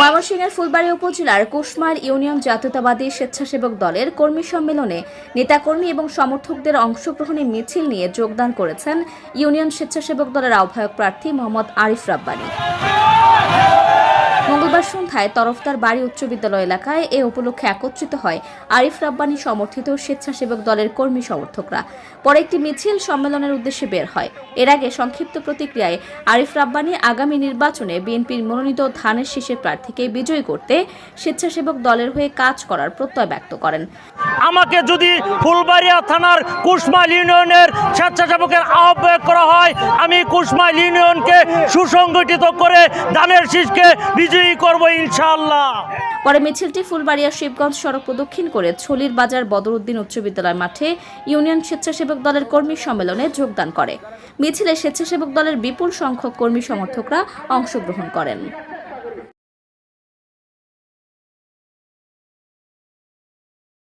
ময়মনসিংহের ফুলবাড়ী উপজেলার কুসমার ইউনিয়ন জাতীয়তাবাদী স্বেচ্ছাসেবক দলের কর্মী সম্মেলনে নেতাকর্মী এবং সমর্থকদের অংশগ্রহণে মিছিল নিয়ে যোগদান করেছেন ইউনিয়ন স্বেচ্ছাসেবক দলের আহ্বায়ক প্রার্থী মোহাম্মদ আরিফ রাব্বানী। সন্ধ্যায় তরফদার বাড়ি উচ্চ বিদ্যালয় এলাকায় এ উপলক্ষে একত্রিত হয় আরিফ রাব্বানী সমর্থিত স্বেচ্ছাসেবক দলের কর্মী সমর্থকরা। পরে একটি মিছিল সম্মেলনের উদ্দেশ্যে বের হয়। এর আগে সংক্ষিপ্ত প্রতিক্রিয়ায় আরিফ রাব্বানী আগামী নির্বাচনে বিএনপির মনোনীত ধানের শীষের প্রার্থীকে বিজয়ী করতে স্বেচ্ছাসেবক দলের হয়ে কাজ করার প্রত্যয় ব্যক্ত করেন। আমাকে যদি ফুলবাড়িয়া থানার কুশমাইল ইউনিয়নের স্বেচ্ছাসেবকের আহ্বায়ক করা হয়। আমি কুশমাইল ইউনিয়নকে সুসংগঠিত করে দানের শীষকে বিজয়ী করব ইনশাআল্লাহ। পরে মিছিলটি ফুলবাড়িয়া শিবগঞ্জ সড়ক প্রদক্ষিণ করে ছলির বাজার বদরুদ্দিন উচ্চ বিদ্যালয় মাঠে ইউনিয়ন স্বেচ্ছাসেবক দলের কর্মী সম্মেলনে যোগদান করে। মিছিলে স্বেচ্ছাসেবক দলের বিপুল সংখ্যক কর্মী সমর্থকরা অংশগ্রহণ করেন।